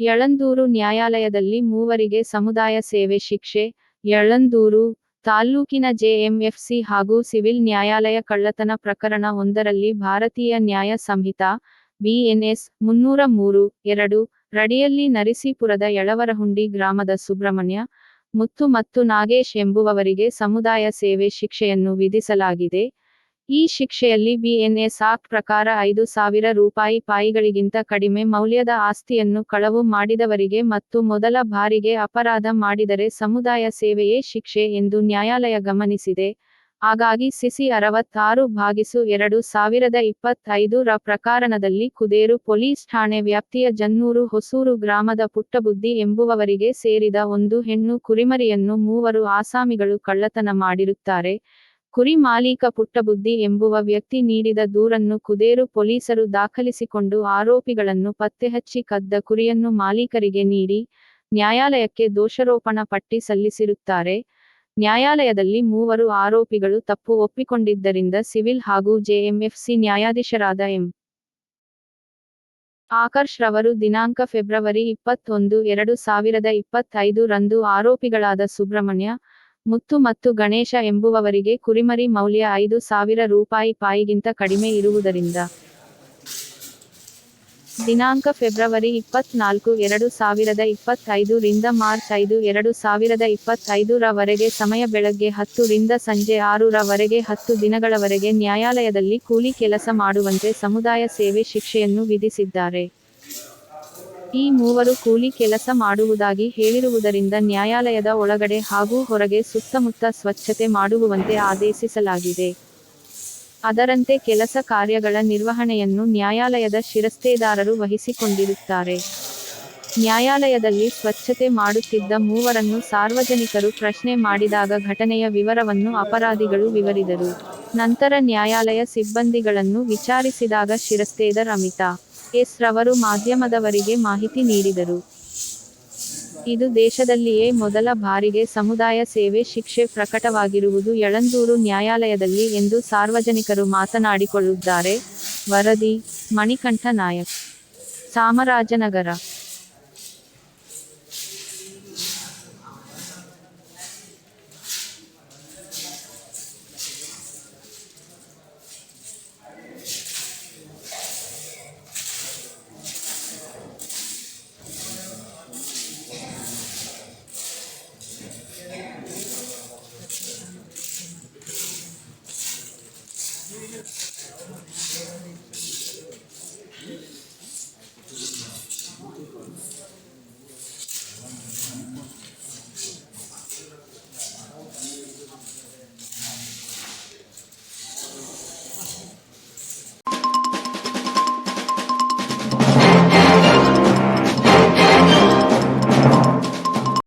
ಯಳಂದೂರು ನ್ಯಾಯಾಲಯದಲ್ಲಿ ಮೂವರಿಗೆ ಸಮುದಾಯ ಸೇವೆ ಶಿಕ್ಷೆ, ಯಳಂದೂರು ತಾಲ್ಲೂಕಿನ ಜೆಎಂಎಫ್ಸಿ ಹಾಗೂ ಸಿವಿಲ್ ನ್ಯಾಯಾಲಯ ಕಳ್ಳತನ ಪ್ರಕರಣ ಒಂದರಲ್ಲಿ ಭಾರತೀಯ ನ್ಯಾಯ ಸಂಹಿತಾ, ಬಿಎನ್ಎಸ್ ಮುನ್ನೂರ ಮೂರು, ಎರಡು, ರಡಿಯಲ್ಲಿ ನರಸೀಪುರದ ಯಳವರಹುಂಡಿ ಗ್ರಾಮದ ಸುಬ್ರಹ್ಮಣ್ಯ, ಮುತ್ತು ಮತ್ತು ನಾಗೇಶ್ ಎಂಬುವವರಿಗೆ ಸಮುದಾಯ ಸೇವೆ ಶಿಕ್ಷೆಯನ್ನು ವಿಧಿಸಲಾಗಿದೆ. ಈ ಶಿಕ್ಷೆಯಲ್ಲಿ ಬಿಎನ್ಎಸ್ ಆಕ್ಟ್ ಪ್ರಕಾರ ಐದು ಸಾವಿರ ರೂಪಾಯಿ ಪಾಯಿಗಳಿಗಿಂತ ಕಡಿಮೆ ಮೌಲ್ಯದ ಆಸ್ತಿಯನ್ನು ಕಳವು ಮಾಡಿದವರಿಗೆ ಮತ್ತು ಮೊದಲ ಬಾರಿಗೆ ಅಪರಾಧ ಮಾಡಿದರೆ ಸಮುದಾಯ ಸೇವೆಯೇ ಶಿಕ್ಷೆ ಎಂದು ನ್ಯಾಯಾಲಯ ಗಮನಿಸಿದೆ. ಹಾಗಾಗಿ ಸಿಸಿ ಅರವತ್ತಾರು ಭಾಗಿಸು ಎರಡು ಸಾವಿರದ ಇಪ್ಪತ್ತೈದು ರ ಪ್ರಕರಣದಲ್ಲಿ ಕುದೇರು ಪೊಲೀಸ್ ಠಾಣೆ ವ್ಯಾಪ್ತಿಯ ಜನ್ನೂರು ಹೊಸೂರು ಗ್ರಾಮದ ಪುಟ್ಟಬುದ್ಧಿ ಎಂಬುವವರಿಗೆ ಸೇರಿದ ಒಂದು ಹೆಣ್ಣು ಕುರಿಮರಿಯನ್ನು ಮೂವರು ಆಸಾಮಿಗಳು ಕಳ್ಳತನ ಮಾಡಿರುತ್ತಾರೆ. ಕುರಿ ಮಾಲೀಕ ಪುಟ್ಟಬುದ್ಧಿ ಎಂಬುವ ವ್ಯಕ್ತಿ ನೀಡಿದ ದೂರನ್ನು ಕುದೇರು ಪೊಲೀಸರು ದಾಖಲಿಸಿಕೊಂಡು ಆರೋಪಿಗಳನ್ನು ಪತ್ತೆಹಚ್ಚಿ ಕದ್ದ ಕುರಿಯನ್ನು ಮಾಲೀಕರಿಗೆ ನೀಡಿ ನ್ಯಾಯಾಲಯಕ್ಕೆ ದೋಷಾರೋಪಣ ಪಟ್ಟಿ ಸಲ್ಲಿಸಿರುತ್ತಾರೆ. ನ್ಯಾಯಾಲಯದಲ್ಲಿ ಮೂವರು ಆರೋಪಿಗಳು ತಪ್ಪು ಒಪ್ಪಿಕೊಂಡಿದ್ದರಿಂದ ಸಿವಿಲ್ ಹಾಗೂ ಜೆಎಂಎಫ್ಸಿ ನ್ಯಾಯಾಧೀಶರಾದ ಎಂ. ಆಕರ್ಷ್ ರವರು ದಿನಾಂಕ ಫೆಬ್ರವರಿ ಇಪ್ಪತ್ತೊಂದು, ಎರಡು ಸಾವಿರದ ಇಪ್ಪತ್ತೈದು ರಂದು ಆರೋಪಿಗಳಾದ ಸುಬ್ರಹ್ಮಣ್ಯ ಮುತ್ತು ಮತ್ತು ಗಣೇಶ ಎಂಬುವವರಿಗೆ ಕುರಿಮರಿ ಮೌಲ್ಯ ಐದು ಸಾವಿರ ರೂಪಾಯಿ ಪಾಯಿಗಿಂತ ಕಡಿಮೆ ಇರುವುದರಿಂದ. ದಿನಾಂಕ ಫೆಬ್ರವರಿ ಇಪ್ಪತ್ನಾಲ್ಕು ಎರಡು ಸಾವಿರದ ಇಪ್ಪತ್ತೈದು ರಿಂದ ಮಾರ್ಚ್ ಐದು ಎರಡು ಸಾವಿರದ ಇಪ್ಪತ್ತೈದು ರ ವರೆಗೆ ಸಮಯ ಬೆಳಗ್ಗೆ ಹತ್ತು ರಿಂದ ಸಂಜೆ ಆರು ರ ವರೆಗೆ ಹತ್ತು ದಿನಗಳವರೆಗೆ ನ್ಯಾಯಾಲಯದಲ್ಲಿ ಕೂಲಿ ಕೆಲಸ ಮಾಡುವಂತೆ ಸಮುದಾಯ ಸೇವೆ ಶಿಕ್ಷೆಯನ್ನು ವಿಧಿಸಿದ್ದಾರೆ. ಈ ಮೂವರು ಕೂಲಿ ಕೆಲಸ ಮಾಡುವುದಾಗಿ ಹೇಳಿರುವುದರಿಂದ ನ್ಯಾಯಾಲಯದ ಒಳಗಡೆ ಹಾಗೂ ಹೊರಗೆ ಸುತ್ತಮುತ್ತ ಸ್ವಚ್ಛತೆ ಮಾಡುವಂತೆ ಆದೇಶಿಸಲಾಗಿದೆ. ಅದರಂತೆ ಕೆಲಸ ಕಾರ್ಯಗಳ ನಿರ್ವಹಣೆಯನ್ನು ನ್ಯಾಯಾಲಯದ ಶಿರಸ್ತೇದಾರರು ವಹಿಸಿಕೊಂಡಿರುತ್ತಾರೆ. ನ್ಯಾಯಾಲಯದಲ್ಲಿ ಸ್ವಚ್ಛತೆ ಮಾಡುತ್ತಿದ್ದ ಮೂವರನ್ನು ಸಾರ್ವಜನಿಕರು ಪ್ರಶ್ನೆ ಮಾಡಿದಾಗ ಘಟನೆಯ ವಿವರವನ್ನು ಅಪರಾಧಿಗಳು ವಿವರಿದರು. ನಂತರ ನ್ಯಾಯಾಲಯ ಸಿಬ್ಬಂದಿಗಳನ್ನು ವಿಚಾರಿಸಿದಾಗ ಶಿರಸ್ತೇದರ್ ಅಮಿತಾ ಎಸ್ ರವರು ಮಾಧ್ಯಮದವರಿಗೆ ಮಾಹಿತಿ ನೀಡಿದರು. ಇದು ದೇಶದಲ್ಲಿಯೇ ಮೊದಲ ಬಾರಿಗೆ ಸಮುದಾಯ ಸೇವೆ ಶಿಕ್ಷೆ ಪ್ರಕಟವಾಗಿರುವುದು ಯಳಂದೂರು ನ್ಯಾಯಾಲಯದಲ್ಲಿ ಎಂದು ಸಾರ್ವಜನಿಕರು ಮಾತನಾಡಿಕೊಳ್ಳುತ್ತಾರೆ. ವರದಿ, ಮಣಿಕಂಠ ನಾಯಕ್. ಚಾಮರಾಜನಗರ. Thank.